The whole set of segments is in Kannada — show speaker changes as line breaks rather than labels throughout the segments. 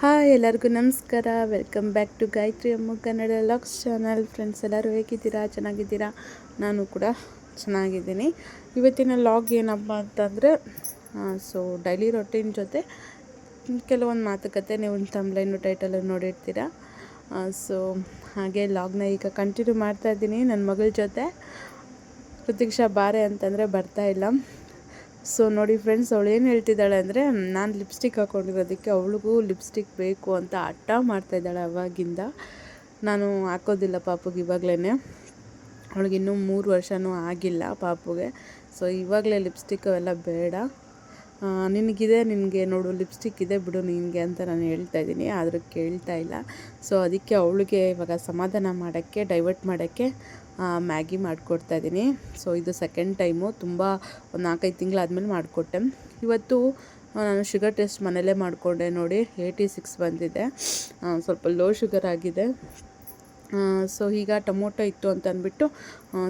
ಹಾಯ್, ಎಲ್ಲರಿಗೂ ನಮಸ್ಕಾರ. ವೆಲ್ಕಮ್ ಬ್ಯಾಕ್ ಟು ಗಾಯತ್ರಿ ಅಮ್ಮ ಕನ್ನಡ ಲಾಕ್ಸ್ ಚಾನಲ್ ಫ್ರೆಂಡ್ಸ್ ಎಲ್ಲರೂ ಹೇಗಿದ್ದೀರಾ? ಚೆನ್ನಾಗಿದ್ದೀರಾ? ನಾನು ಕೂಡ ಚೆನ್ನಾಗಿದ್ದೀನಿ. ಇವತ್ತಿನ ಲಾಗ್ ಏನಪ್ಪ ಅಂತಂದರೆ ಸೊ ಡೈಲಿ ರೊಟೀನ್ ಜೊತೆ ಕೆಲವೊಂದು ಮಾತುಕತೆ ನೀವು ತಮ್ಲೈನು ಟೈಟಲಲ್ಲಿ ನೋಡಿರ್ತೀರಾ. ಸೊ ಹಾಗೆ ಲಾಗ್ನ ಈಗ ಕಂಟಿನ್ಯೂ ಮಾಡ್ತಾ ಇದ್ದೀನಿ. ನನ್ನ ಮಗಳ ಜೊತೆ ಪ್ರತೀಕ್ಷಾ ಬಾರೆ ಅಂತಂದರೆ ಇಲ್ಲ. ಸೊ ನೋಡಿ ಫ್ರೆಂಡ್ಸ್ ಅವಳು ಏನು ಹೇಳ್ತಿದ್ದಾಳೆ ಅಂದರೆ ನಾನು ಲಿಪ್ಸ್ಟಿಕ್ ಹಾಕ್ಕೊಂಡಿರೋದಕ್ಕೆ ಅವಳಿಗೂ ಲಿಪ್ಸ್ಟಿಕ್ ಬೇಕು ಅಂತ ಹಠ ಮಾಡ್ತಾಯಿದ್ದಾಳೆ ಅವಾಗಿಂದ. ನಾನು ಹಾಕೋದಿಲ್ಲ ಪಾಪುಗೆ ಇವಾಗಲೇ ಅವಳಿಗೆ ಇನ್ನೂ ಮೂರು ವರ್ಷವೂ ಆಗಿಲ್ಲ ಪಾಪುಗೆ. ಸೊ ಇವಾಗಲೇ ಲಿಪ್ಸ್ಟಿಕ್ ಅವೆಲ್ಲ ಬೇಡ. ನಿನಗಿದೆ, ನಿನಗೆ ನೋಡು ಲಿಪ್ಸ್ಟಿಕ್ ಇದೆ ಬಿಡು ನಿನಗೆ ಅಂತ ನಾನು ಹೇಳ್ತಾ ಇದ್ದೀನಿ. ಆದರೂ ಕೇಳ್ತಾ ಇಲ್ಲ. ಸೊ ಅದಕ್ಕೆ ಅವಳಿಗೆ ಇವಾಗ ಸಮಾಧಾನ ಮಾಡೋಕ್ಕೆ ಡೈವರ್ಟ್ ಮಾಡೋಕ್ಕೆ ಮ್ಯಾಗಿ ಮಾಡಿಕೊಡ್ತಾಯಿದ್ದೀನಿ ಸೊ ಇದು ಸೆಕೆಂಡ್ ಟೈಮು ತುಂಬ ಒಂದು ನಾಲ್ಕೈದು ತಿಂಗಳಾದಮೇಲೆ ಮಾಡಿಕೊಟ್ಟೆ. ಇವತ್ತು ನಾನು ಶುಗರ್ ಟೆಸ್ಟ್ ಮನೆಯಲ್ಲೇ ಮಾಡಿಕೊಂಡೆ ನೋಡಿ. ಏಯ್ಟಿ ಸಿಕ್ಸ್ ಬಂದಿದೆ ಸ್ವಲ್ಪ ಲೋ ಶುಗರ್ ಆಗಿದೆ. ಸೊ ಈಗ ಟೊಮೊಟೊ ಇತ್ತು ಅಂತ ಅಂದ್ಬಿಟ್ಟು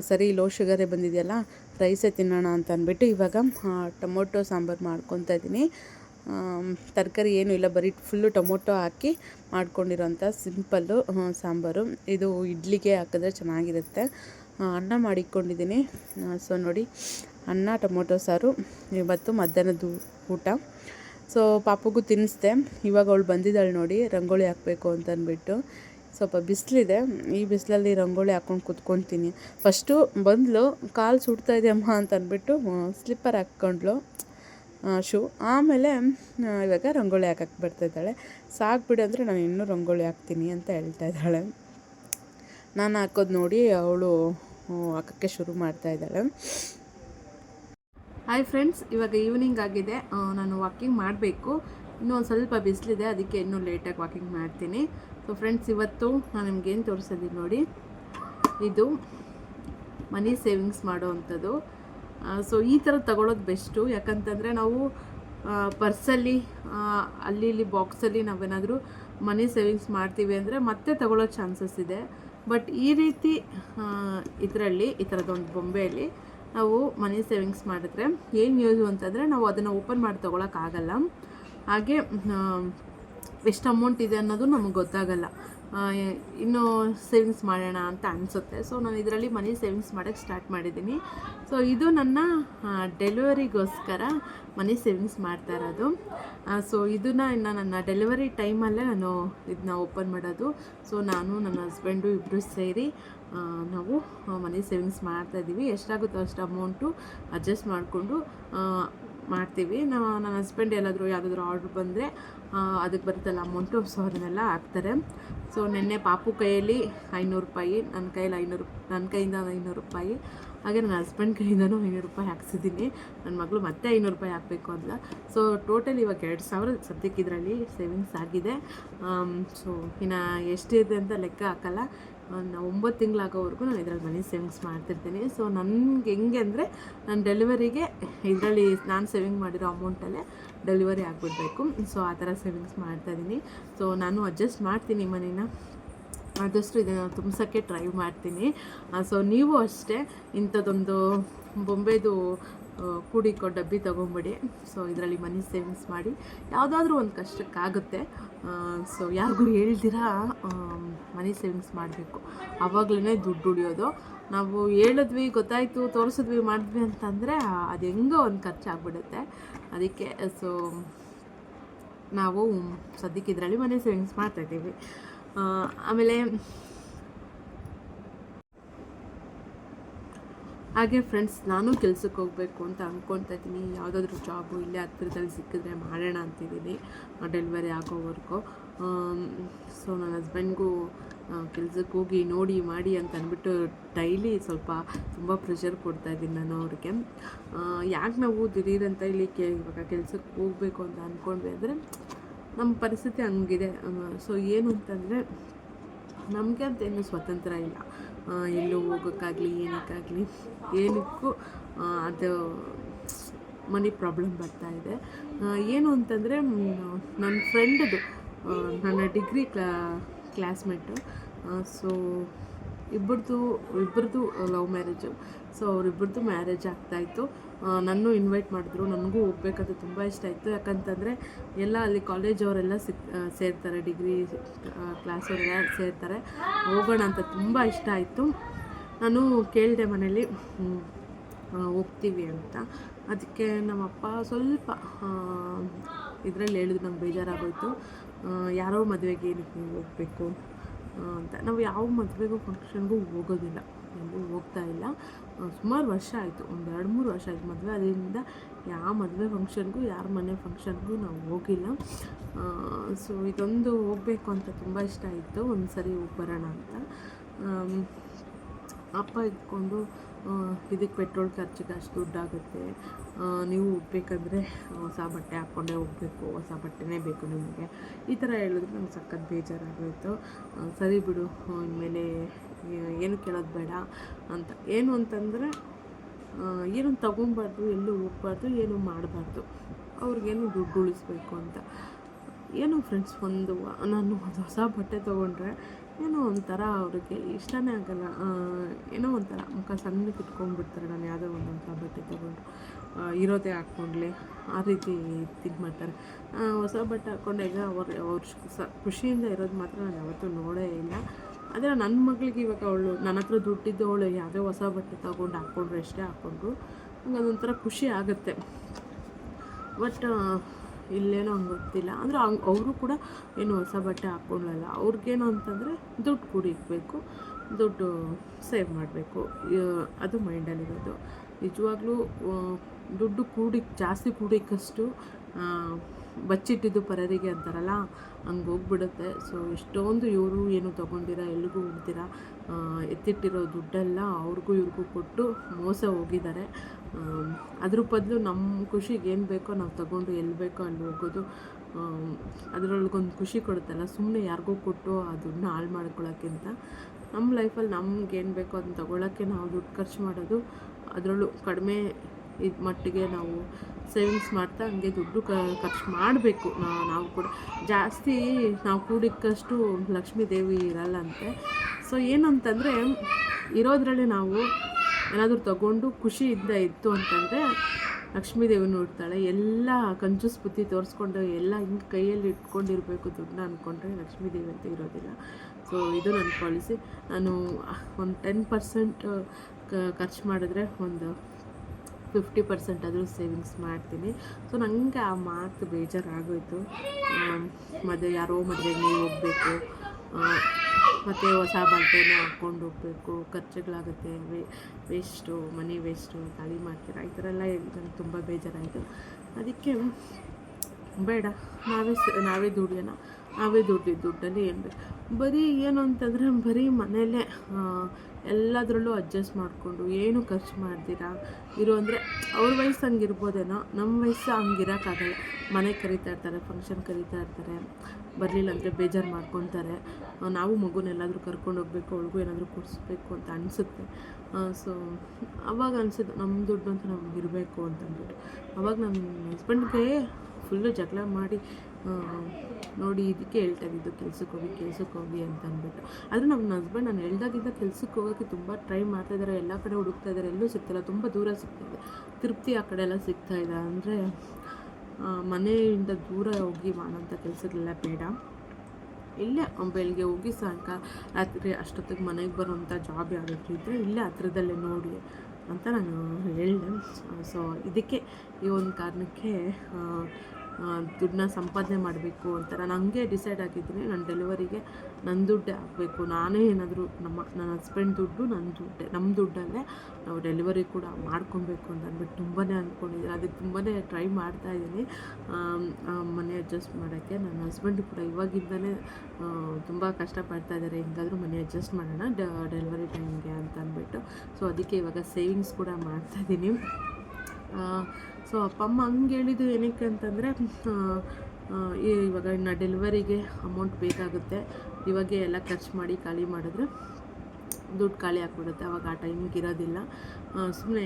ಸರಿ ಲೋ ಶುಗರೇ ಬಂದಿದೆಯಲ್ಲ ರೈಸೇ ತಿನ್ನೋಣ ಅಂತ ಅಂದ್ಬಿಟ್ಟು ಇವಾಗ ಟೊಮೊಟೊ ಸಾಂಬಾರು ಮಾಡ್ಕೊತಾ ಇದ್ದೀನಿ. ತರಕಾರಿ ಏನೂ ಇಲ್ಲ, ಬರೀ ಫುಲ್ಲು ಟೊಮೊಟೊ ಹಾಕಿ ಮಾಡ್ಕೊಂಡಿರೋಂಥ ಸಿಂಪಲ್ಲು ಸಾಂಬಾರು. ಇದು ಇಡ್ಲಿಗೆ ಹಾಕಿದ್ರೆ ಚೆನ್ನಾಗಿರುತ್ತೆ. ಅನ್ನ ಮಾಡಿಕೊಂಡಿದ್ದೀನಿ. ಸೊ ನೋಡಿ, ಅನ್ನ, ಟೊಮೊಟೊ, ಸಾರು, ಇವತ್ತು ಮಧ್ಯಾಹ್ನದ ಊಟ. ಸೊ ಪಾಪಗೂ ತಿನ್ನಿಸ್ದೆ. ಇವಾಗ ಅವಳು ಬಂದಿದ್ದಾಳೆ ನೋಡಿ, ರಂಗೋಲಿ ಹಾಕಬೇಕು ಅಂತ ಅಂದ್ಬಿಟ್ಟು. ಸ್ವಲ್ಪ ಬಿಸಿಲಿದೆ. ಈ ಬಿಸಿಲಲ್ಲಿ ರಂಗೋಲಿ ಹಾಕ್ಕೊಂಡು ಕುತ್ಕೊತೀನಿ. ಫಸ್ಟು ಬಂದಳು ಕಾಲು ಸುಡ್ತಾ ಇದೆಯಮ್ಮ ಅಂತ ಅಂದ್ಬಿಟ್ಟು ಸ್ಲಿಪ್ಪರ್ ಹಾಕ್ಕೊಂಡ್ಳು. ಶೂ. ಆಮೇಲೆ ಇವಾಗ ರಂಗೋಲಿ ಹಾಕಕ್ಕೆ ಬರ್ತಾ ಇದ್ದಾಳೆ ಬಿಡು ಅಂದರೆ ನಾನು ಇನ್ನೂ ರಂಗೋಲಿ ಹಾಕ್ತೀನಿ ಅಂತ ಹೇಳ್ತಾ ಇದ್ದಾಳೆ. ನಾನು ಹಾಕೋದು ನೋಡಿ ಅವಳು ಹಾಕೋಕ್ಕೆ ಶುರು ಮಾಡ್ತಾ ಇದ್ದಾಳೆ. ಹಾಯ್ ಫ್ರೆಂಡ್ಸ್ ಇವಾಗ ಈವ್ನಿಂಗ್ ಆಗಿದೆ. ನಾನು ವಾಕಿಂಗ್ ಮಾಡಬೇಕು. ಇನ್ನೂ ಒಂದು ಸ್ವಲ್ಪ ಬಿಸಿಲಿದೆ, ಅದಕ್ಕೆ ಇನ್ನೂ ಲೇಟಾಗಿ ವಾಕಿಂಗ್ ಮಾಡ್ತೀನಿ. ಸೊ ಫ್ರೆಂಡ್ಸ್ ಇವತ್ತು ನಾನು ನಿಮ್ಗೇನು ತೋರಿಸಿದ್ದೀನಿ ನೋಡಿ. ಇದು ಮನಿ ಸೇವಿಂಗ್ಸ್ ಮಾಡೋ ಅಂಥದ್ದು. ಸೊ ಈ ಥರ ತಗೊಳ್ಳೋದು ಬೆಸ್ಟು. ಯಾಕಂತಂದರೆ ನಾವು ಪರ್ಸಲ್ಲಿ ಅಲ್ಲಿ ಇಲ್ಲಿ ಬಾಕ್ಸಲ್ಲಿ ನಾವೇನಾದರೂ ಮನಿ ಸೇವಿಂಗ್ಸ್ ಮಾಡ್ತೀವಿ ಅಂದರೆ ಮತ್ತೆ ತಗೊಳ್ಳೋ ಚಾನ್ಸಸ್ ಇದೆ. ಬಟ್ ಈ ರೀತಿ ಇದರಲ್ಲಿ, ಈ ಥರದೊಂದು ಬೊಂಬೆಯಲ್ಲಿ ನಾವು ಮನಿ ಸೇವಿಂಗ್ಸ್ ಮಾಡಿದ್ರೆ ಏನು ಯೂಸು ಅಂತಂದರೆ ನಾವು ಅದನ್ನು ಓಪನ್ ಮಾಡಿ ತೊಗೊಳಕ್ಕಾಗಲ್ಲ ಹಾಗೆ ಎಷ್ಟು ಅಮೌಂಟ್ ಇದೆ ಅನ್ನೋದು ನಮಗೆ ಗೊತ್ತಾಗಲ್ಲ. ಇನ್ನೂ ಸೇವಿಂಗ್ಸ್ ಮಾಡೋಣ ಅಂತ ಅನಿಸುತ್ತೆ. ಸೊ ನಾನು ಇದರಲ್ಲಿ ಮನಿ ಸೇವಿಂಗ್ಸ್ ಮಾಡೋಕ್ಕೆ ಸ್ಟಾರ್ಟ್ ಮಾಡಿದ್ದೀನಿ. ಸೊ ಇದು ನನ್ನ ಡೆಲಿವರಿಗೋಸ್ಕರ ಮನಿ ಸೇವಿಂಗ್ಸ್ ಮಾಡ್ತಾ ಇರೋದು. ಸೊ ಇದನ್ನು ಇನ್ನು ನನ್ನ ಡೆಲಿವರಿ ಟೈಮಲ್ಲೇ ನಾನು ಇದನ್ನ ಓಪನ್ ಮಾಡೋದು. ಸೊ ನಾನು, ನನ್ನ ಹಸ್ಬೆಂಡು ಇಬ್ಬರು ಸೇರಿ ನಾವು ಮನಿ ಸೇವಿಂಗ್ಸ್ ಮಾಡ್ತಾಯಿದ್ದೀವಿ ಎಷ್ಟಾಗುತ್ತೋ ಅಷ್ಟು ಅಮೌಂಟು ಅಡ್ಜಸ್ಟ್ ಮಾಡಿಕೊಂಡು ಮಾಡ್ತೀವಿ. ನಾವು ನನ್ನ ಹಸ್ಬೆಂಡ್ ಎಲ್ಲಾದರೂ ಯಾವುದಾದ್ರೂ ಆರ್ಡ್ರ್ ಬಂದರೆ ಅದಕ್ಕೆ ಬರುತ್ತಲ್ಲ ಅಮೌಂಟು ಸೊ ಅದನ್ನೆಲ್ಲ ಹಾಕ್ತಾರೆ. ಸೊ ನಿನ್ನೆ ಪಾಪು ಕೈಯಲ್ಲಿ ಐನೂರು ರೂಪಾಯಿ ನನ್ನ ಕೈಯಲ್ಲಿ ಐನೂರು ನನ್ನ ಕೈಯಿಂದ ಐನೂರು ರೂಪಾಯಿ. ಹಾಗೆ ನನ್ನ ಹಸ್ಬೆಂಡ್ ಕೈಯಿಂದನೂ ಐನೂರು ರೂಪಾಯಿ ಹಾಕ್ಸಿದ್ದೀನಿ. ನನ್ನ ಮಗಳು ಮತ್ತೆ ಐನೂರು ರೂಪಾಯಿ ಹಾಕಬೇಕು ಅಂತ ಸೊ ಟೋಟಲ್ ಇವಾಗ ಎರಡು ಸಾವಿರ ಸದ್ಯಕ್ಕೆ ಇದರಲ್ಲಿ ಸೇವಿಂಗ್ಸ್ ಆಗಿದೆ. ಸೊ ಇನ್ನು ಎಷ್ಟಿದೆ ಅಂತ ಲೆಕ್ಕ ಹಾಕಲ್ಲ. ನಾನು ಒಂಬತ್ತು ತಿಂಗಳಾಗೋವರೆಗೂ ನಾನು ಇದರಲ್ಲಿ ಮನಿ ಸೇವಿಂಗ್ಸ್ ಮಾಡ್ತಿರ್ತೀನಿ. ಸೊ ನನಗೆ ಹೆಂಗೆ ಅಂದರೆ ನಾನು ಡೆಲಿವರಿಗೆ ಇದರಲ್ಲಿ ನಾನು ಸೇವಿಂಗ್ ಮಾಡಿರೋ ಅಮೌಂಟಲ್ಲೇ ಡೆಲಿವರಿ ಆಗಿಬಿಡ್ಬೇಕು. ಸೊ ಆ ಥರ ಸೇವಿಂಗ್ಸ್ ಮಾಡ್ತಾಯಿದ್ದೀನಿ ಸೊ ನಾನು ಅಡ್ಜಸ್ಟ್ ಮಾಡ್ತೀನಿ ಮನೇನ. ಆದಷ್ಟು ಇದನ್ನು ತುಂಬಿಸೋಕ್ಕೆ ಟ್ರೈ ಮಾಡ್ತೀನಿ. ಸೊ ನೀವು ಅಷ್ಟೇ ಇಂಥದ್ದೊಂದು ಬೊಂಬೆದು ಕೂಡಿಕೊ ಡಬ್ಬಿ ತೊಗೊಂಬಿಡಿ. ಸೊ ಇದರಲ್ಲಿ ಮನಿ ಸೇವಿಂಗ್ಸ್ ಮಾಡಿ. ಯಾವುದಾದ್ರೂ ಒಂದು ಕಷ್ಟಕ್ಕಾಗುತ್ತೆ. ಸೊ ಯಾರಿಗೂ ಹೇಳ್ದಿರಾ ಮನಿ ಸೇವಿಂಗ್ಸ್ ಮಾಡಬೇಕು. ಆವಾಗಲೇ ದುಡ್ಡು ಉಳಿಯೋದು. ನಾವು ಹೇಳಿದ್ವಿ, ಗೊತ್ತಾಯಿತು, ತೋರಿಸಿದ್ವಿ, ಮಾಡಿದ್ವಿ ಅಂತಂದರೆ, ಅದು ಹೆಂಗೋ ಒಂದು ಖರ್ಚಾಗ್ಬಿಡುತ್ತೆ. ಅದಕ್ಕೆ ಸೊ ನಾವು ಸದ್ಯಕ್ಕೆ ಇದರಲ್ಲಿ ಮನಿ ಸೇವಿಂಗ್ಸ್ ಮಾಡ್ತಾಯಿದ್ದೀವಿ ಆಮೇಲೆ ಹಾಗೆ ಫ್ರೆಂಡ್ಸ್ ನಾನು ಕೆಲ್ಸಕ್ಕೆ ಹೋಗಬೇಕು ಅಂತ ಅಂದ್ಕೊಳ್ತಾ ಇದ್ದೀನಿ. ಯಾವುದಾದ್ರೂ ಜಾಬು ಇಲ್ಲೇ ಹತ್ತಿರದಲ್ಲಿ ಸಿಕ್ಕಿದ್ರೆ ಮಾಡೋಣ ಅಂತಿದ್ದೀನಿ ಡೆಲಿವರಿ ಆಗೋವರೆಗೂ ಸೊ ನನ್ನ ಹಸ್ಬೆಂಡ್ಗೂ ಕೆಲ್ಸಕ್ಕೆ ಹೋಗಿ ನೋಡಿ ಮಾಡಿ ಅಂತ ಅಂದ್ಬಿಟ್ಟು ಡೈಲಿ ಸ್ವಲ್ಪ ತುಂಬ ಪ್ರೆಷರ್ ಕೊಡ್ತಾಯಿದ್ದೀನಿ ನಾನು ಅವ್ರಿಗೆ. ಯಾಕೆ ನಾವು ದಿಢೀರಂತ ಇಲ್ಲಿ ಕೆ, ಇವಾಗ ಕೆಲ್ಸಕ್ಕೆ ಹೋಗಬೇಕು ಅಂತ ಅಂದ್ಕೊಂಡ್ವಿ ಅಂದರೆ ನಮ್ಮ ಪರಿಸ್ಥಿತಿ ಹಂಗಿದೆ. ಸೊ ಏನು ಅಂತಂದರೆ ನಮಗೆ ಅಂತ ಏನು ಸ್ವತಂತ್ರ ಇಲ್ಲ. ಎಲ್ಲೂ ಹೋಗೋಕ್ಕಾಗಲಿ, ಏನಕ್ಕಾಗಲಿ, ಏನಕ್ಕೂ ಅದು ಮನಿ ಪ್ರಾಬ್ಲಮ್ ಬರ್ತಾ ಇದೆ. ಏನು ಅಂತಂದರೆ ನನ್ನ ಫ್ರೆಂಡದು ನನ್ನ ಡಿಗ್ರಿ ಕ್ಲಾ ಕ್ಲಾಸ್ಮೇಟು ಸೊ ಇಬ್ಬರದು ಇಬ್ಬರದು ಲವ್ ಮ್ಯಾರೇಜು ಸೊ ಅವರಿಬ್ಬರದ್ದು ಮ್ಯಾರೇಜ್ ಆಗ್ತಾಯಿತ್ತು. ನನ್ನೂ ಇನ್ವೈಟ್ ಮಾಡಿದ್ರು. ನನಗೂ ಹೋಗ್ಬೇಕಂತ ತುಂಬ ಇಷ್ಟ ಆಯಿತು ಯಾಕಂತಂದರೆ ಎಲ್ಲ ಅಲ್ಲಿ ಕಾಲೇಜ್ ಅವರೆಲ್ಲ ಸಿಕ್ ಸೇರ್ತಾರೆ, ಡಿಗ್ರಿ ಕ್ಲಾಸ್ ಅವರೆಲ್ಲ ಸೇರ್ತಾರೆ. ಹೋಗೋಣ ಅಂತ ತುಂಬ ಇಷ್ಟ ಆಯಿತು. ನಾನು ಕೇಳಿದೆ ಮನೇಲಿ ಹೋಗ್ತೀವಿ ಅಂತ. ಅದಕ್ಕೆ ನಮ್ಮಪ್ಪ ಸ್ವಲ್ಪ ಇದರಲ್ಲಿ ಹೇಳಿದ್ರು, ನಂಗೆ ಬೇಜಾರಾಗೋಯಿತು. ಯಾರೋ ಮದುವೆಗೆ ಏನಕ್ಕೆ ಹೋಗಬೇಕು? ಅಂತ. ನಾವು ಯಾವ ಮದುವೆಗೂ, ಫಂಕ್ಷನ್ಗೂ ಹೋಗೋದಿಲ್ಲ. ಎಲ್ಲೂ ಹೋಗ್ತಾ ಇಲ್ಲ. ಸುಮಾರು ವರ್ಷ ಆಯಿತು, ಒಂದು ಎರಡು ಮೂರು ವರ್ಷ ಆಯಿತು ಮದುವೆ ಅದರಿಂದ ಯಾವ ಮದುವೆ ಫಂಕ್ಷನ್ಗೂ ಯಾರ ಮನೆ ಫಂಕ್ಷನ್ಗೂ ನಾವು ಹೋಗಿಲ್ಲ. ಸೊ ಇದೊಂದು ಹೋಗಬೇಕು ಅಂತ ತುಂಬ ಇಷ್ಟ ಆಯಿತು ಒಂದು ಸರಿ ಹೋಗಿ ಬರೋಣ ಅಂತ. ಅಪ್ಪ ಇದ್ಕೊಂಡು ಇದಕ್ಕೆ ಪೆಟ್ರೋಲ್ ಖರ್ಚಿಗೆ ಅಷ್ಟು ದುಡ್ಡಾಗುತ್ತೆ. ನೀವು ಹೋಗ್ಬೇಕಂದ್ರೆ ಹೊಸ ಬಟ್ಟೆ ಹಾಕ್ಕೊಂಡೇ ಹೋಗಬೇಕು, ಹೊಸ ಬಟ್ಟೆನೇ ಬೇಕು ನಿಮಗೆ. ಈ ಥರ ಹೇಳಿದ್ರೆ ನಂಗೆ ಸಖತ್ ಬೇಜಾರಾಗೋಯಿತು. ಸರಿ ಬಿಡು ಇನ್ಮೇಲೆ ಏನು ಕೇಳೋದು ಬೇಡ ಅಂತ. ಏನು ಅಂತಂದರೆ ಏನು ತಗೊಬಾರ್ದು, ಎಲ್ಲೂ ಹೋಗ್ಬಾರ್ದು, ಏನು ಮಾಡಬಾರ್ದು. ಅವ್ರಿಗೇನು ದುಡ್ಡು ಉಳಿಸ್ಬೇಕು ಅಂತ. ಏನು ಫ್ರೆಂಡ್ಸ್ ಒಂದು, ನಾನು ಹೊಸ ಬಟ್ಟೆ ತೊಗೊಂಡ್ರೆ ಏನೋ ಒಂಥರ ಅವ್ರಿಗೆ ಇಷ್ಟನೇ ಆಗಲ್ಲ. ಏನೋ ಒಂಥರ ಮುಖ ಸಣ್ಣ ಇಟ್ಕೊಂಡ್ಬಿಡ್ತಾರೆ ನಾನು ಯಾವುದೋ ಒಂದು ಹೊಸ ಬಟ್ಟೆ ತೊಗೊಂಡು ಇರೋದೇ ಹಾಕ್ಕೊಂಡ್ಲೆ. ಆ ರೀತಿ ಥಿಂಕ್ ಮಾಡ್ತಾರೆ. ಹೊಸ ಬಟ್ಟೆ ಹಾಕ್ಕೊಂಡಾಗ ಅವ್ರ ಅವ್ರ ಸ, ಖುಷಿಯಿಂದ ಇರೋದು ಮಾತ್ರ ನಾನು ಯಾವತ್ತೂ ನೋಡೇ ಇಲ್ಲ. ಆದರೆ ನನ್ನ ಮಗಳಿಗೆ ಇವಾಗ ಅವಳು, ನನ್ನ ಹತ್ರ ದುಡ್ಡಿದ್ದು ಅವಳು ಯಾವುದೇ ಹೊಸ ಬಟ್ಟೆ ತೊಗೊಂಡು ಹಾಕ್ಕೊಂಡ್ರು, ಎಷ್ಟೇ ಹಾಕ್ಕೊಂಡ್ರು, ನಂಗೆ ಅದೊಂಥರ ಖುಷಿ ಆಗುತ್ತೆ. ಬಟ್ ಇಲ್ಲೇನೋ ಹಂಗೆ ಗೊತ್ತಿಲ್ಲ. ಅಂದರೆ ಹಂಗೆ ಅವರು ಕೂಡ ಏನು ಹೊಸ ಬಟ್ಟೆ ಹಾಕ್ಕೊಳ್ಳಲ್ಲ ಅವ್ರಿಗೇನು ಅಂತಂದರೆ ದುಡ್ಡು ಕುಡಿಬೇಕು ದುಡ್ಡು ಸೇವ್ ಮಾಡಬೇಕು. ಅದು ಮೈಂಡಲ್ಲಿರೋದು ನಿಜವಾಗ್ಲೂ ದುಡ್ಡು ಕೂಡಿ, ಜಾಸ್ತಿ ಕೂಡಿಕ್ಕಷ್ಟು ಬಚ್ಚಿಟ್ಟಿದ್ದು ಪರರಿಗೆ ಅಂತಾರಲ್ಲ, ಹಂಗೆ ಹೋಗ್ಬಿಡುತ್ತೆ. ಸೊ ಎಷ್ಟೊಂದು ಇವರು ಏನು ತೊಗೊಂಡಿರ ಎಲ್ಲಿಗೂ ಹೋಗ್ದಿರ ಎತ್ತಿಟ್ಟಿರೋ ದುಡ್ಡೆಲ್ಲ ಅವ್ರಿಗೂ ಇವ್ರಿಗೂ ಕೊಟ್ಟು ಮೋಸ ಹೋಗಿದ್ದಾರೆ. ಅದ್ರ ಬದಲು ನಮ್ಮ ಖುಷಿಗೆ ಏನು ಬೇಕೋ ನಾವು ತಗೊಂಡು ಎಲ್ಲಿ ಬೇಕೋ ಅಲ್ಲಿ ಹೋಗೋದು. ಅದರೊಳಗೊಂದು ಖುಷಿ ಕೊಡುತ್ತಲ್ಲ ಸುಮ್ಮನೆ ಯಾರಿಗೂ ಕೊಟ್ಟು ಆ ದುಡ್ಡನ್ನ ಹಾಳು ಮಾಡ್ಕೊಳ್ಳೋಕ್ಕಿಂತ ನಮ್ಮ ಲೈಫಲ್ಲಿ ನಮ್ಗೆ ಏನು ಬೇಕೋ ಅದನ್ನ ತಗೊಳ್ಳೋಕ್ಕೆ ನಾವು ದುಡ್ಡು ಖರ್ಚು ಮಾಡೋದು, ಅದರಲ್ಲೂ ಕಡಿಮೆ ಇದು ಮಟ್ಟಿಗೆ ನಾವು ಸೇವಿಂಗ್ಸ್ ಮಾಡ್ತಾ ಹಂಗೆ ದುಡ್ಡು ಖರ್ಚು ಮಾಡಬೇಕು. ನಾವು ಕೂಡ ಜಾಸ್ತಿ ನಾವು ಕೂಡಿಕ್ಕಷ್ಟು ಲಕ್ಷ್ಮೀ ದೇವಿ ಇರಲ್ಲ ಅಂತೆ ಸೊ ಏನಂತಂದರೆ ಇರೋದರಲ್ಲಿ ನಾವು ಏನಾದರೂ ತಗೊಂಡು ಖುಷಿಯಿಂದ ಇತ್ತು ಅಂತಂದರೆ ಲಕ್ಷ್ಮೀ ದೇವಿ ನೋಡ್ತಾಳೆ. ಎಲ್ಲ ಕಂಜೂಸ್ ಬುದ್ಧಿ ತೋರಿಸ್ಕೊಂಡು ಎಲ್ಲ ಹಿಂಗೆ ಕೈಯಲ್ಲಿ ಇಟ್ಕೊಂಡಿರಬೇಕು ದುಡ್ಡನ್ನ ಅಂದ್ಕೊಂಡ್ರೆ ಲಕ್ಷ್ಮೀ ದೇವಿ ಅಂತ ಇರೋದಿಲ್ಲ. ಸೊ ಇದು ನನ್ನ ಪಾಲಿಸಿ ನಾನು ಒಂದು ಟೆನ್ ಪರ್ಸೆಂಟ್ ಖರ್ಚು ಮಾಡಿದ್ರೆ ಒಂದು ಫಿಫ್ಟಿ ಪರ್ಸೆಂಟ್ ಆದರೂ ಸೇವಿಂಗ್ಸ್ ಮಾಡ್ತೀನಿ. ಸೊ ನನಗೆ ಆ ಮಾತು ಬೇಜಾರಾಗೋಯಿತು. ಮದುವೆ, ಯಾರೋ ಮದುವೆಗೆ ನೀವು ಹೋಗಬೇಕು. ಮತ್ತು ಹೊಸ ಬಟ್ಟೆನ ಹಾಕ್ಕೊಂಡು ಹೋಗಬೇಕು. ಖರ್ಚುಗಳಾಗುತ್ತೆ. ವೇ ವೇಸ್ಟು ಮನಿ ವೇಸ್ಟು ಖಾಲಿ ಮಾಡ್ತೀರಾ? ಈ ಥರ ಎಲ್ಲ ನನಗೆ ತುಂಬ ಬೇಜಾರಾಯಿತು. ಅದಕ್ಕೆ ಬೇಡ. ನಾವೇ ನಾವೇ ದುಡಿಯೋಣ. ನಾವೇ ದುಡ್ಡಿದ್ದು ದುಡ್ಡಲ್ಲಿ ಏನು ಬರೀ ಏನು ಅಂತಂದರೆ ಬರೀ ಮನೆಯಲ್ಲೇ ಎಲ್ಲದರಲ್ಲೂ ಅಡ್ಜಸ್ಟ್ ಮಾಡಿಕೊಂಡು ಏನು ಖರ್ಚು ಮಾಡ್ದಿರ ಇರು ಅಂದರೆ ಅವ್ರ ವಯಸ್ಸು ಹಂಗಿರ್ಬೋದೇನೋ ನಮ್ಮ ವಯಸ್ಸು ಹಂಗಿರೋಕ್ಕಾಗಲ್ಲ ಮನೆ ಕರಿತಾ ಇರ್ತಾರೆ ಫಂಕ್ಷನ್ ಕರಿತಾ ಇರ್ತಾರೆ, ಬರಲಿಲ್ಲ ಅಂದರೆ ಬೇಜಾರು ಮಾಡ್ಕೊತಾರೆ. ನಾವು ಮಗುನೆಲ್ಲಾದರೂ ಕರ್ಕೊಂಡು ಹೋಗ್ಬೇಕು ಅವ್ರಿಗೂ ಏನಾದರೂ ಕೊಡಿಸ್ಬೇಕು ಅಂತ ಅನಿಸುತ್ತೆ. ಸೊ ಅವಾಗ ಅನಿಸಿದ್ದು ನಮ್ಮ ದುಡ್ಡು ಅಂತ ನಮ್ಗೆ ಇರಬೇಕು ಅಂತಂದ್ಬಿಟ್ಟು. ಅವಾಗ ನಮ್ಮ ಹಸ್ಬೆಂಡ್ಗೆ ಫುಲ್ಲು ಜಗಳ ಮಾಡಿ ನೋಡಿ ಇದಕ್ಕೆ ಹೇಳ್ತಾ ಇದ್ದಿದ್ದು ಕೆಲ್ಸಕ್ಕೆ ಹೋಗಿ ಕೆಲ್ಸಕ್ಕೆ ಹೋಗಿ ಅಂತ ಅಂದ್ಬಿಟ್ಟು. ಆದರೆ ನಮ್ಮ ಹಸ್ಬೆಂಡ್ ನಾನು ಹೇಳ್ದಾಗಿಂದ ಕೆಲ್ಸಕ್ಕೆ ಹೋಗೋಕ್ಕೆ ತುಂಬ ಟ್ರೈ ಮಾಡ್ತಾ ಇದ್ದಾರೆ. ಎಲ್ಲ ಕಡೆ ಹುಡುಕ್ತಾ ಇದ್ದಾರೆ. ಎಲ್ಲೂ ಸಿಗ್ತಿಲ್ಲ. ತುಂಬ ದೂರ ಸಿಗ್ತಿದೆ ತೃಪ್ತಿ ಆ ಕಡೆ ಎಲ್ಲ ಸಿಗ್ತಾ ಇದೆ. ಅಂದರೆ ಮನೆಯಿಂದ ದೂರ ಹೋಗಿ ಮಾಡೋಂಥ ಕೆಲಸಗಳೆಲ್ಲ ಬೇಡ. ಇಲ್ಲೇ ಬೆಳಗ್ಗೆ ಹೋಗಿ ಸಾಯಂಕಾಲ, ರಾತ್ರಿ ಅಷ್ಟೊತ್ತಿಗೆ ಮನೆಗೆ ಬರೋಂಥ ಜಾಬ್ ಯಾವುದಾದ್ರು ಇದ್ದರೆ ಇಲ್ಲೇ ಹತ್ರದಲ್ಲೇ ನೋಡಿ ಅಂತ ನಾನು ಹೇಳಿದೆ. ಸೊ ಇದಕ್ಕೆ ಈ ಒಂದು ಕಾರಣಕ್ಕೆ ದುಡ್ಡನ್ನ ಸಂಪಾದನೆ ಮಾಡಬೇಕು ಅಂತ ನಾನು ಹಂಗೆ ಡಿಸೈಡ್ ಆಗಿದ್ದೀನಿ ನನ್ನ ಡೆಲಿವರಿಗೆ ನನ್ನ ದುಡ್ಡೇ ಆಗಬೇಕು ನಾನೇ ಏನಾದರೂ ನಮ್ಮ, ನನ್ನ ಹಸ್ಬೆಂಡ್ ದುಡ್ಡು ನನ್ನ ದುಡ್ಡೇ ನಮ್ಮ ದುಡ್ಡಲ್ಲೇ ನಾವು ಡೆಲಿವರಿ ಕೂಡ ಮಾಡ್ಕೊಬೇಕು ಅಂತ ಅಂದ್ಬಿಟ್ಟು ತುಂಬಾ ಅಂದ್ಕೊಂಡಿದ್ದೀನಿ ಅದಕ್ಕೆ ತುಂಬಾ ಟ್ರೈ ಮಾಡ್ತಾ ಇದ್ದೀನಿ. ಮನೆ ಅಡ್ಜಸ್ಟ್ ಮಾಡೋಕ್ಕೆ. ನನ್ನ ಹಸ್ಬೆಂಡ್ ಕೂಡ ಇವಾಗಿಂದಲೇ ತುಂಬ ಕಷ್ಟಪಡ್ತಾ ಇದ್ದಾರೆ. ಹೆಂಗಾದರೂ ಮನೆ ಅಡ್ಜಸ್ಟ್ ಮಾಡೋಣ ಡೆಲಿವರಿ ಟೈಮ್ಗೆ ಅಂತ ಅಂದ್ಬಿಟ್ಟು. ಸೊ ಅದಕ್ಕೆ ಇವಾಗ ಸೇವಿಂಗ್ಸ್ ಕೂಡ ಮಾಡ್ತಾಯಿದ್ದೀನಿ ಸೊ ಅಪ್ಪ ಅಮ್ಮ ಹಂಗೆ ಹೇಳಿದ್ದು ಏನಕ್ಕೆ ಅಂತಂದರೆ ಇವಾಗ ಇನ್ನು ಡೆಲಿವರಿಗೆ ಅಮೌಂಟ್ ಬೇಕಾಗುತ್ತೆ. ಇವಾಗೆ ಎಲ್ಲ ಖರ್ಚು ಮಾಡಿ ಖಾಲಿ ಮಾಡಿದ್ರೆ ದುಡ್ಡು ಖಾಲಿ ಆಗ್ಬಿಡುತ್ತೆ. ಅವಾಗ ಆ ಟೈಮಿಗೆ ಇರೋದಿಲ್ಲ. ಸುಮ್ಮನೆ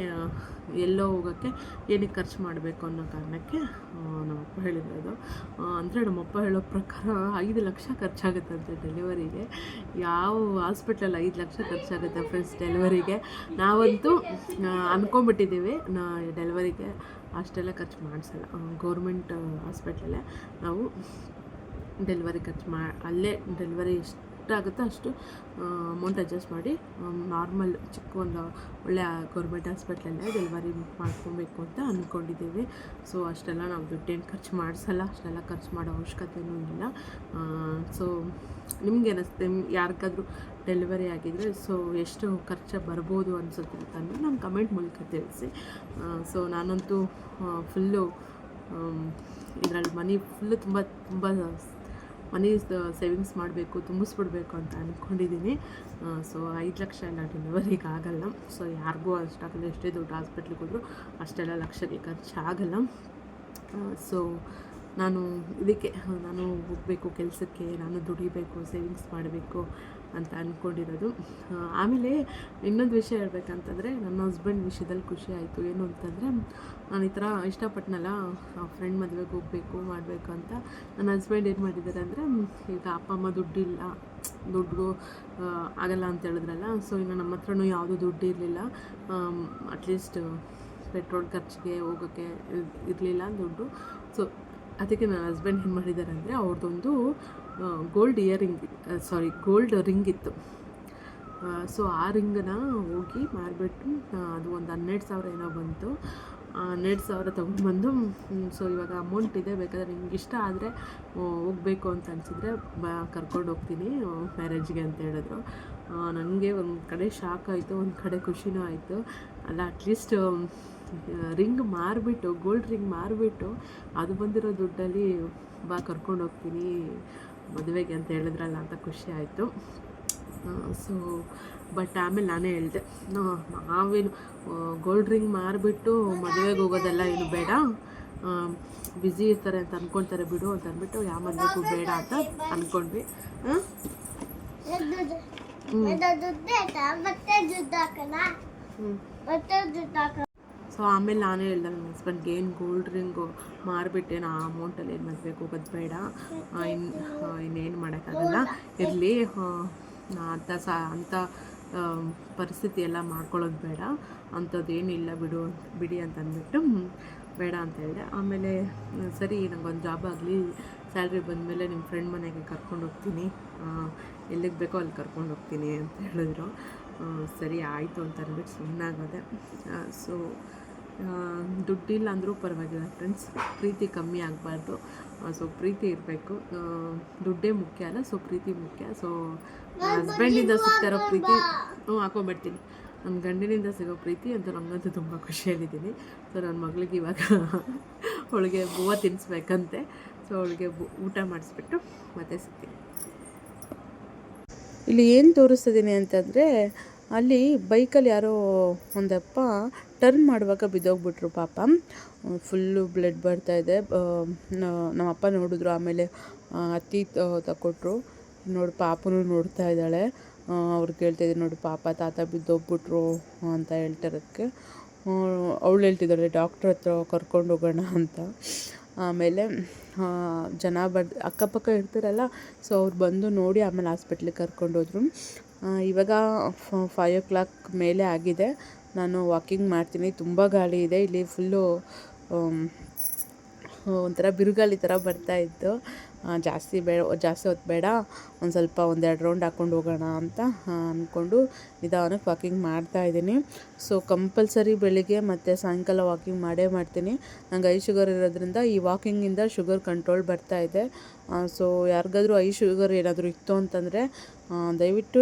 ಎಲ್ಲೋ ಹೋಗೋಕ್ಕೆ ಏನಕ್ಕೆ ಖರ್ಚು ಮಾಡಬೇಕು ಅನ್ನೋ ಕಾರಣಕ್ಕೆ ನಮ್ಮಪ್ಪ ಹೇಳಿರೋದು ಅಂದರೆ ನಮ್ಮಪ್ಪ ಹೇಳೋ ಪ್ರಕಾರ ಐದು ಲಕ್ಷ ಖರ್ಚಾಗುತ್ತಂತೆ ಡೆಲಿವರಿಗೆ. ಯಾವ ಹಾಸ್ಪಿಟ್ಲಲ್ಲಿ ಐದು ಲಕ್ಷ ಖರ್ಚಾಗುತ್ತೆ ಫ್ರೆಂಡ್ಸ್ ಡೆಲಿವರಿಗೆ? ನಾವಂತೂ ಅಂದ್ಕೊಂಬಿಟ್ಟಿದ್ದೀವಿ ನಾ, ಡೆಲಿವರಿಗೆ. ಅಷ್ಟೆಲ್ಲ ಖರ್ಚು ಮಾಡಿಸಲ್ಲ ಗೌರ್ಮೆಂಟ್ ಹಾಸ್ಪಿಟ್ಲಲ್ಲೇ ನಾವು ಡೆಲ್ವರಿ ಖರ್ಚು ಮಾ ಅಲ್ಲೇ ಡೆಲಿವರಿ ಎಷ್ಟಾಗುತ್ತೋ ಅಷ್ಟು. ಅಮೌಂಟ್ ಅಡ್ಜಸ್ಟ್ ಮಾಡಿ ನಾರ್ಮಲ್ ಚಿಕ್ಕ ಒಂದು ಒಳ್ಳೆಯ ಗೌರ್ಮೆಂಟ್ ಹಾಸ್ಪಿಟ್ಲಲ್ಲೇ ಡೆಲಿವರಿ ಮಾಡ್ಕೊಬೇಕು ಅಂತ ಅಂದ್ಕೊಂಡಿದ್ದೀವಿ ಸೊ ಅಷ್ಟೆಲ್ಲ ನಾವು ದುಡ್ಡೇನು ಖರ್ಚು ಮಾಡಿಸಲ್ಲ, ಅಷ್ಟೆಲ್ಲ ಖರ್ಚು ಮಾಡೋ ಅವಶ್ಯಕತೆಯೂ ಇಲ್ಲ. ಸೊ ನಿಮ್ಗೆ ಯಾರಿಗಾದರೂ ಯಾರಿಗಾದ್ರೂ ಡೆಲಿವರಿ ಆಗಿದರೆ ಸೊ ಎಷ್ಟು ಖರ್ಚು ಬರ್ಬೋದು ಅನಿಸುತ್ತೆ ಅಂತಂದರೆ ನಾನು ಕಮೆಂಟ್ ಮೂಲಕ ತಿಳಿಸಿ. ಸೊ ನಾನಂತೂ ಫುಲ್ಲು ಇದರಲ್ಲಿ ಮನಿ ಫುಲ್ಲು ತುಂಬ ತುಂಬ ಮನಿ ಸೇವಿಂಗ್ಸ್ ಮಾಡಬೇಕು, ತುಂಬಿಸ್ಬಿಡ್ಬೇಕು ಅಂತ ಅಂದ್ಕೊಂಡಿದ್ದೀನಿ ಸೊ ಐದು ಲಕ್ಷ ಎಲ್ಲ ಡೆಲಿವರಿಗೆ ಆಗಲ್ಲ. ಸೊ ಯಾರಿಗೂ ಅಷ್ಟಾಗಲ್ಲ ಎಷ್ಟೇ ದೊಡ್ಡ ಹಾಸ್ಪಿಟ್ಲಿಗೆ ಹೋದರೂ ಅಷ್ಟೆಲ್ಲ ಲಕ್ಷಕ್ಕೆ ಖರ್ಚು ಆಗಲ್ಲ. ಸೊ ನಾನು ಇದಕ್ಕೆ, ನಾನು ಹೋಗಬೇಕು, ಕೆಲಸಕ್ಕೆ, ನಾನು ದುಡಿಬೇಕು ಸೇವಿಂಗ್ಸ್ ಮಾಡಬೇಕು. ಅಂತ ಅಂದ್ಕೊಂಡಿರೋದು ಆಮೇಲೆ ಇನ್ನೊಂದು ವಿಷಯ ಹೇಳ್ಬೇಕಂತಂದರೆ ನನ್ನ ಹಸ್ಬೆಂಡ್ ವಿಷಯದಲ್ಲಿ ಖುಷಿ ಆಯಿತು. ಏನು ಅಂತಂದರೆ, ನಾನು ಈ ಥರ ಇಷ್ಟಪಟ್ಟನಲ್ಲ ಫ್ರೆಂಡ್ ಮದುವೆಗೆ ಹೋಗಬೇಕು, ಮಾಡಬೇಕು ಅಂತ. ನನ್ನ ಹಸ್ಬೆಂಡ್ ಏನು ಮಾಡಿದ್ದಾರೆ ಅಂದರೆ, ಈಗ ಅಪ್ಪ, ಅಮ್ಮ ದುಡ್ಡಿಲ್ಲ, ದುಡ್ಡು ಆಗಲ್ಲ ಅಂತ ಹೇಳಿದ್ರಲ್ಲ. ಸೊ ಇನ್ನು ನಮ್ಮ ಹತ್ರನೂ ಯಾವುದೂ ದುಡ್ಡು ಇರಲಿಲ್ಲ. ಅಟ್ಲೀಸ್ಟ್ ಪೆಟ್ರೋಲ್ ಖರ್ಚಿಗೆ ಹೋಗೋಕ್ಕೆ ಇರಲಿಲ್ಲ ದುಡ್ಡು. ಸೊ ಅದಕ್ಕೆ ನನ್ನ ಹಸ್ಬೆಂಡ್ ಏನು ಮಾಡಿದ್ದಾರೆ ಅಂದರೆ ಅವ್ರದ್ದೊಂದು gold earring sorry gold ring ಇತ್ತು. ಸೊ ಆ ರಿಂಗನ್ನ ಹೋಗಿ ಮಾರಿಬಿಟ್ಟು ಅದು ಒಂದು ಹನ್ನೆರಡು ಸಾವಿರ ಏನೋ ಬಂತು. ಹನ್ನೆರಡು ಸಾವಿರ ತೊಗೊಂಡ್ಬಂದು ಸೊ ಇವಾಗ ಅಮೌಂಟ್ ಇದೆ, ಬೇಕಾದ್ರೆ ನಿಮ್ಗೆ ಇಷ್ಟ ಆದರೆ ಹೋಗಬೇಕು ಅಂತ ಅನಿಸಿದ್ರೆ ಬ, ಕರ್ಕೊಂಡು ಹೋಗ್ತೀನಿ ಮ್ಯಾರೇಜ್ಗೆ ಅಂತ ಹೇಳಿದ್ರು. ನನಗೆ ಒಂದು ಕಡೆ ಶಾಕ್ ಆಯಿತು, ಒಂದು ಕಡೆ ಖುಷಿನೂ ಆಯಿತು. ಅಲ್ಲ ಅಟ್ಲೀಸ್ಟ್ ರಿಂಗ್ ಮಾರಿಬಿಟ್ಟು ಗೋಲ್ಡ್ ರಿಂಗ್ ಮಾರಿಬಿಟ್ಟು, ಅದು ಬಂದಿರೋ ದುಡ್ಡಲ್ಲಿ ಬಾ, ಕರ್ಕೊಂಡು ಹೋಗ್ತೀನಿ ಮದುವೆಗೆ ಅಂತ ಹೇಳಿದ್ರಲ್ಲ ಅಂತ ಖುಷಿ ಆಯಿತು. ಸೊ ಬಟ್ ಆಮೇಲೆ ನಾನೇ ಹೇಳಿದೆ ನಾವೇನು ಗೋಲ್ಡ್ ರಿಂಗ್ ಮಾರಿಬಿಟ್ಟು ಮದುವೆಗೆ ಹೋಗೋದೆಲ್ಲ ಏನು ಬೇಡ. ಬ್ಯುಸಿ ಇರ್ತಾರೆ ಅಂತ ಅಂದ್ಕೊಳ್ತಾರೆ ಬಿಡು ಅಂತ ಅಂದ್ಬಿಟ್ಟು ಯಾವ ಮದುವೆಗೂ ಬೇಡ ಅಂತ ಅಂದ್ಕೊಂಡ್ವಿ ಹ್ಞೂ ಸೊ ಆಮೇಲೆ ನಾನೇ ಹೇಳ್ದೆ ನನ್ನ ಹಸ್ಬೆಂಡ್ಗೆ ಏನು ಗೋಲ್ಡ್ ರಿಂಗು ಮಾರಿಬಿಟ್ಟೆ, ನಾ ಆ ಅಮೌಂಟಲ್ಲಿ ಏನು ಮಾಡಬೇಕು ಹೋಗೋದು ಬೇಡ. ಇನ್ನು ಇನ್ನೇನು ಮಾಡೋಕ್ಕಾಗಲ್ಲ. ಇರಲಿ ಅಂಥ ಸ ಅಂಥ ಪರಿಸ್ಥಿತಿ ಎಲ್ಲ ಮಾಡ್ಕೊಳ್ಳೋದು ಬೇಡ. ಅಂಥದ್ದೇನಿಲ್ಲ ಬಿಡು ಬಿಡಿ ಅಂತ ಅಂದ್ಬಿಟ್ಟು ಬೇಡ ಅಂತ ಹೇಳಿದೆ. ಆಮೇಲೆ ಸರಿ, ನಂಗೊಂದು ಜಾಬ್ ಆಗಲಿ. ಸ್ಯಾಲ್ರಿ ಬಂದಮೇಲೆ ನಿಮ್ಮ ಫ್ರೆಂಡ್ ಮನೆಗೆ ಕರ್ಕೊಂಡು ಹೋಗ್ತೀನಿ. ಎಲ್ಲಿಗೆ ಬೇಕೋ ಅಲ್ಲಿ ಕರ್ಕೊಂಡು ಹೋಗ್ತೀನಿ ಅಂತ ಹೇಳಿದ್ರು. ಸರಿ ಆಯಿತು ಅಂತ ಅಂದ್ಬಿಟ್ಟು ಸುಮ್ಮನಾಗೋದೆ ಸೊ ದುಡ್ಡಿಲ್ಲ ಅಂದರೂ ಪರವಾಗಿಲ್ಲ ಫ್ರೆಂಡ್ಸ್ ಪ್ರೀತಿ ಕಮ್ಮಿ ಆಗಬಾರ್ದು. ಸೊ ಪ್ರೀತಿ ಇರಬೇಕು. ದುಡ್ಡೇ ಮುಖ್ಯ ಅಲ್ಲ ಸೊ ಪ್ರೀತಿ ಮುಖ್ಯ. ಸೊ ಹಸ್ಬೆಂಡಿಂದ ಸಿಗ್ತಾರೋ ಪ್ರೀತಿ ಹ್ಞೂ ಹಾಕೊಂಬಿಡ್ತೀನಿ ನನ್ನ ಗಂಡಿನಿಂದ ಸಿಗೋ ಪ್ರೀತಿ ಅಂತ ನಮಗಂತೂ ತುಂಬ ಖುಷಿಯಾಗಿದ್ದೀನಿ ಸೊ ನನ್ನ ಮಗಳಿಗೆ ಇವಾಗ ಅವಳಿಗೆ ಹೂವು ತಿನ್ನಿಸ್ಬೇಕಂತೆ ಸೊ ಅವಳಿಗೆ ಊಟ ಮಾಡಿಸ್ಬಿಟ್ಟು ಮತ್ತೆ ಸಿಗ್ತೀನಿ. ಇಲ್ಲಿ ಏನು ತೋರಿಸ್ತಿದ್ದೀನಿ ಅಂತಂದರೆ ಅಲ್ಲಿ ಬೈಕಲ್ಲಿ ಯಾರೋ ಒಂದಪ್ಪ ಟರ್ನ್ ಮಾಡುವಾಗ ಬಿದ್ದೋಗ್ಬಿಟ್ರು ಪಾಪ. ಫುಲ್ಲು ಬ್ಲಡ್ ಬರ್ತಾ ಇದೆ. ಆ, ನ- ನಮ್ಮಪ್ಪ ನೋಡಿದ್ರು ಆಮೇಲೆ ಅತ್ತಿ ತಗೊಟ್ರು ನೋಡಿ ಪಾಪನೂ ನೋಡ್ತಾ ಇದ್ದಾಳೆ. ಅವ್ರು ಕೇಳ್ತಾ ಇದ್ದೀನಿ ನೋಡಿ ಪಾಪ ತಾತ ಬಿದ್ದೋಗ್ಬಿಟ್ರು ಅಂತ ಹೇಳ್ತಿರೋದಕ್ಕೆ. ಅವಳು ಹೇಳ್ತಿದ್ದಾಳೆ ಡಾಕ್ಟ್ರ್ ಹತ್ರ ಕರ್ಕೊಂಡು ಹೋಗೋಣ ಅಂತ. ಆಮೇಲೆ ಜನ ಬರ್ ಅಕ್ಕಪಕ್ಕ ಇರ್ತಾರಲ್ಲ ಸೊ ಅವ್ರು ಬಂದು ನೋಡಿ ಆಮೇಲೆ ಹಾಸ್ಪಿಟ್ಲಿಗೆ ಕರ್ಕೊಂಡೋದ್ರು ಇವಾಗ ಫೈವ್ ಓ ಕ್ಲಾಕ್ ಮೇಲೆ ಆಗಿದೆ. ನಾನು ವಾಕಿಂಗ್ ಮಾಡ್ತೀನಿ. ತುಂಬ ಗಾಳಿ ಇದೆ. ಇಲ್ಲಿ ಫುಲ್ಲು ಒಂಥರ ಬಿರುಗಾಳಿ ಥರ ಬರ್ತಾ ಇತ್ತು. ಜಾಸ್ತಿ ಬೇಡ ಜಾಸ್ತಿ ಹೊತ್ತು ಬೇಡ. ಒಂದು ಸ್ವಲ್ಪ ಒಂದೆರಡು ರೌಂಡ್ ಹಾಕ್ಕೊಂಡು ಹೋಗೋಣ ಅಂತ ಅಂದ್ಕೊಂಡು ನಿಧಾನಕ್ಕೆ ವಾಕಿಂಗ್ ಮಾಡ್ತಾ ಇದ್ದೀನಿ. ಸೊ ಕಂಪಲ್ಸರಿ ಬೆಳಿಗ್ಗೆ ಮತ್ತು ಸಾಯಂಕಾಲ ವಾಕಿಂಗ್ ಮಾಡೇ ಮಾಡ್ತೀನಿ. ನಂಗೆ ಐ ಶುಗರ್ ಇರೋದ್ರಿಂದ ಈ ವಾಕಿಂಗಿಂದ ಶುಗರ್ ಕಂಟ್ರೋಲ್ ಬರ್ತಾ ಇದೆ. ಸೊ ಯಾರಿಗಾದ್ರೂ ಐ ಶುಗರ್ ಏನಾದರೂ ಇತ್ತು ಅಂತಂದರೆ ದಯವಿಟ್ಟು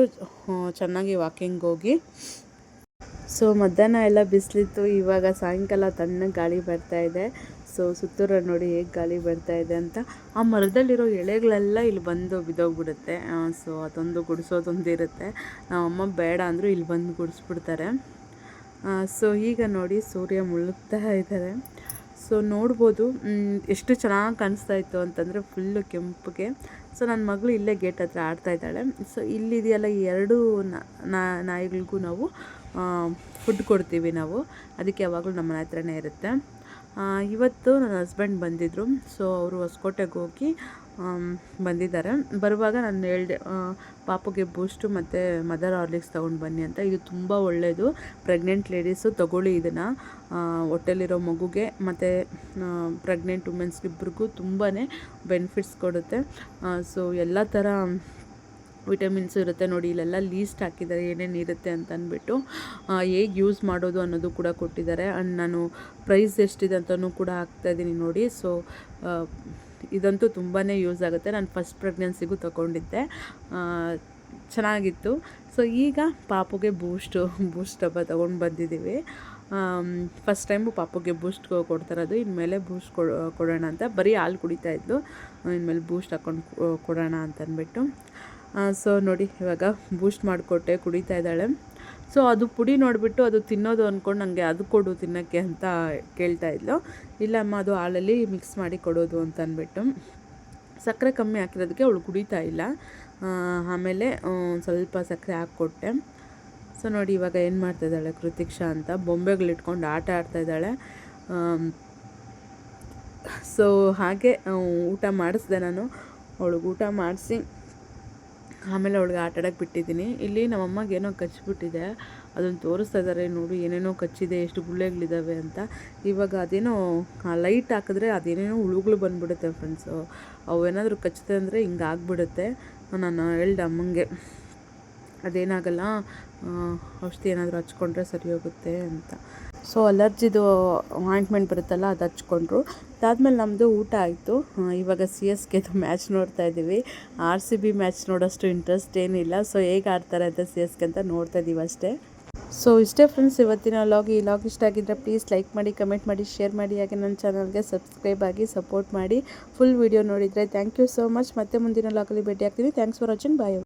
ಚೆನ್ನಾಗಿ ವಾಕಿಂಗ್ ಹೋಗಿ. ಸೊ ಮಧ್ಯಾಹ್ನ ಎಲ್ಲ ಬಿಸಿಲಿತ್ತು. ಇವಾಗ ಸಾಯಂಕಾಲ ತಣ್ಣಗೆ ಗಾಳಿ ಬರ್ತಾ ಇದೆ. ಸೊ ಸುತ್ತೂರ ನೋಡಿ ಹೇಗೆ ಗಾಳಿ ಬರ್ತಾ ಇದೆ ಅಂತ. ಆ ಮರದಲ್ಲಿರೋ ಎಳೆಗಳೆಲ್ಲ ಇಲ್ಲಿ ಬಂದು ಬಿದ್ದೋಗ್ಬಿಡುತ್ತೆ. ಸೊ ಅದೊಂದು ಗುಡಿಸೋದೊಂದು ಇರುತ್ತೆ. ನಮ್ಮಮ್ಮ ಬೇಡ ಅಂದರೂ ಇಲ್ಲಿ ಬಂದು ಗುಡಿಸ್ಬಿಡ್ತಾರೆ. ಸೊ ಈಗ ನೋಡಿ ಸೂರ್ಯ ಮುಳುಗ್ತಾ ಇದ್ದಾರೆ.
ಸೊ ನೋಡ್ಬೋದು ಎಷ್ಟು ಚೆನ್ನಾಗಿ ಕಾಣಿಸ್ತಾ ಇತ್ತು ಅಂತಂದರೆ ಫುಲ್ಲು ಕೆಂಪಗೆ. ಸೊ ನನ್ನ ಮಗಳು ಇಲ್ಲೇ ಗೇಟ್ ಹತ್ರ ಆಡ್ತಾ ಇದ್ದಾಳೆ. ಸೊ ಇಲ್ಲಿದೆಯಲ್ಲ ಈ ಎರಡು ನಾಯಿಗಳಿಗೂ ನಾವು ಫುಡ್ ಕೊಡ್ತೀವಿ ನಾವು. ಅದಕ್ಕೆ ಯಾವಾಗಲೂ ನಮ್ಮ ಹತ್ರನೇ ಇರುತ್ತೆ. ಇವತ್ತು ನನ್ನ ಹಸ್ಬೆಂಡ್ ಬಂದಿದ್ದರು ಸೊ ಅವರು ಹೊಸಕೋಟೆಗೆ ಹೋಗಿ ಬಂದಿದ್ದಾರೆ. ಬರುವಾಗ ನಾನು ಹೇಳಿದೆ ಪಾಪಗೆ ಬೂಸ್ಟು ಮತ್ತು ಮದರ್ ಆರ್ಲಿಕ್ಸ್ ತೊಗೊಂಡು ಬನ್ನಿ ಅಂತ. ಇದು ತುಂಬ ಒಳ್ಳೆಯದು ಪ್ರೆಗ್ನೆಂಟ್ ಲೇಡೀಸು ತಗೊಳ್ಳಿ ಇದನ್ನು. ಹೊಟ್ಟೆಲಿರೋ ಮಗುಗೆ ಮತ್ತು ಪ್ರೆಗ್ನೆಂಟ್ ವುಮೆನ್ಸ್ಗೆ ಇಬ್ರಿಗೂ ತುಂಬಾ ಬೆನಿಫಿಟ್ಸ್ ಕೊಡುತ್ತೆ. ಸೊ ಎಲ್ಲ ಥರ ವಿಟಮಿನ್ಸು ಇರುತ್ತೆ ನೋಡಿ, ಇಲ್ಲೆಲ್ಲ ಲೀಸ್ಟ್ ಹಾಕಿದ್ದಾರೆ, ಏನೇನು ಇರುತ್ತೆ ಅಂತ ಅಂದ್ಬಿಟ್ಟು ಹೇಗೆ ಯೂಸ್ ಮಾಡೋದು ಅನ್ನೋದು ಕೂಡ ಕೊಟ್ಟಿದ್ದಾರೆ. ಆ್ಯಂಡ್ ನಾನು ಪ್ರೈಸ್ ಎಷ್ಟಿದೆ ಅಂತಲೂ ಕೂಡ ಹಾಕ್ತಾ ಇದ್ದೀನಿ ನೋಡಿ. ಸೊ ಇದಂತೂ ತುಂಬಾ ಯೂಸ್ ಆಗುತ್ತೆ. ನಾನು ಫಸ್ಟ್ ಪ್ರೆಗ್ನೆನ್ಸಿಗೂ ತಗೊಂಡಿದ್ದೆ. ಚೆನ್ನಾಗಿತ್ತು. ಸೊ, ಈಗ ಪಾಪುಗೆ ಬೂಸ್ಟು, ಬೂಸ್ಟ್ ಡಬ್ಬ ತೊಗೊಂಡು ಬಂದಿದ್ದೀವಿ. ಫಸ್ಟ್ ಟೈಮು ಪಾಪುಗೆ ಬೂಸ್ಟ್ ಕೊಡ್ತಾರದು ಇನ್ಮೇಲೆ ಬೂಸ್ಟ್ ಕೊಡೋಣ ಅಂತ. ಬರೀ ಹಾಲು ಕುಡಿತಾ ಇದ್ದು ಇನ್ಮೇಲೆ ಬೂಸ್ಟ್ ಹಾಕ್ಕೊಂಡು ಕೊಡೋಣ ಅಂತ ಅಂದ್ಬಿಟ್ಟು ಸೊ ನೋಡಿ, ಇವಾಗ ಬೂಸ್ಟ್ ಮಾಡಿಕೊಟ್ಟೆ, ಕುಡಿತಾ ಇದ್ದಾಳೆ. ಸೊ ಅದು ಪುಡಿ ನೋಡಿಬಿಟ್ಟು ಅದು ತಿನ್ನೋದು ಅಂದ್ಕೊಂಡು ನನಗೆ ಅದು ಕೊಡು ತಿನ್ನೋಕ್ಕೆ ಅಂತ ಕೇಳ್ತಾ ಇದ್ಲು. ಇಲ್ಲಮ್ಮ ಅದು ಹಾಲಲ್ಲಿ ಮಿಕ್ಸ್ ಮಾಡಿ ಕೊಡೋದು ಅಂತ ಅಂದ್ಬಿಟ್ಟು. ಸಕ್ಕರೆ ಕಮ್ಮಿ ಹಾಕಿರೋದಕ್ಕೆ ಅವಳು ಕುಡಿತಾ ಇಲ್ಲ. ಆಮೇಲೆ ಸ್ವಲ್ಪ ಸಕ್ಕರೆ ಹಾಕ್ಕೊಟ್ಟೆ. ಸೊ ನೋಡಿ, ಇವಾಗ ಏನು ಮಾಡ್ತಾ ಇದ್ದಾಳೆ ಕೃತಿಕ್ಷಾ ಅಂತ. ಬೊಂಬೆಗಳಿಟ್ಕೊಂಡು ಆಟ ಆಡ್ತಾ ಇದ್ದಾಳೆ. ಸೊ ಹಾಗೆ ಊಟ ಮಾಡಿಸ್ದೆ ನಾನು. ಅವಳಿಗೆ ಊಟ ಮಾಡಿಸಿ ಆಮೇಲೆ ಅವಳಿಗೆ ಆಟ ಬಿಟ್ಟಿದ್ದೀನಿ. ಇಲ್ಲಿ ನಮ್ಮಮ್ಮಗೆ ಏನೋ ಕಚ್ಚಿಬಿಟ್ಟಿದೆ ಅದನ್ನು ತೋರಿಸ್ತಾ ಇದ್ದಾರೆ ನೋಡು, ಏನೇನೋ ಕಚ್ಚಿದೆ, ಎಷ್ಟು ಗುಳ್ಳೆಗಳಿದ್ದಾವೆ ಅಂತ. ಇವಾಗ ಅದೇನೋ ಲೈಟ್ ಹಾಕಿದ್ರೆ ಅದೇನೇನೋ ಹುಳುಗಳು ಬಂದುಬಿಡುತ್ತೆ ಫ್ರೆಂಡ್ಸು ಅವೇನಾದರೂ ಕಚ್ಚಿದೆ ಅಂದರೆ ಹಿಂಗೆ ಆಗಿಬಿಡುತ್ತೆ. ನಾನು ಹೇಳ್ದೆ ಅಮ್ಮಂಗೆ, ಅದೇನಾಗಲ್ಲ ಔಷಧಿ ಏನಾದರೂ ಹಚ್ಕೊಂಡ್ರೆ ಸರಿ ಹೋಗುತ್ತೆ ಅಂತ. ಸೊ ಅಲರ್ಜಿದು ಆಯಿಂಟ್ಮೆಂಟ್ ಬರುತ್ತಲ್ಲ ಅದು ಹಚ್ಕೊಂಡ್ರು. ಅದಾದಮೇಲೆ ನಮ್ಮದು ಊಟ ಆಯಿತು. ಇವಾಗ ಸಿ ಎಸ್ ಕೆದು ಮ್ಯಾಚ್ ನೋಡ್ತಾ ಇದ್ದೀವಿ ಆರ್ ಸಿ ಬಿ ಮ್ಯಾಚ್ ನೋಡೋಷ್ಟು ಇಂಟ್ರೆಸ್ಟ್ ಏನಿಲ್ಲ. ಸೊ ಹೇಗೆ ಆಡ್ತಾರೆ ಅಂತ ಸಿ ಎಸ್ ಕೆ ಅಂತ ನೋಡ್ತಾ ಇದ್ದೀವಿ ಅಷ್ಟೇ. ಸೊ ಇಷ್ಟೇ ಫ್ರೆಂಡ್ಸ್ ಇವತ್ತಿನ ಲಾಗ್ ಈ ಲಾಗ್ ಇಷ್ಟ ಆಗಿದ್ದರೆ ಪ್ಲೀಸ್ ಲೈಕ್ ಮಾಡಿ ಕಮೆಂಟ್ ಮಾಡಿ ಶೇರ್ ಮಾಡಿ. ಹಾಗೆ ನನ್ನ ಚಾನಲ್ಗೆ ಸಬ್ಸ್ಕ್ರೈಬ್ ಆಗಿ ಸಪೋರ್ಟ್ ಮಾಡಿ. ಫುಲ್ ವಿಡಿಯೋ ನೋಡಿದರೆ ಥ್ಯಾಂಕ್ ಯು ಸೋ ಮಚ್ ಮತ್ತೆ ಮುಂದಿನ ಲಾಗಲ್ಲಿ ಭೇಟಿ ಆಗ್ತೀನಿ ಥ್ಯಾಂಕ್ಸ್ ಫಾರ್ ವಾಚಿಂಗ್ ಬಾಯ್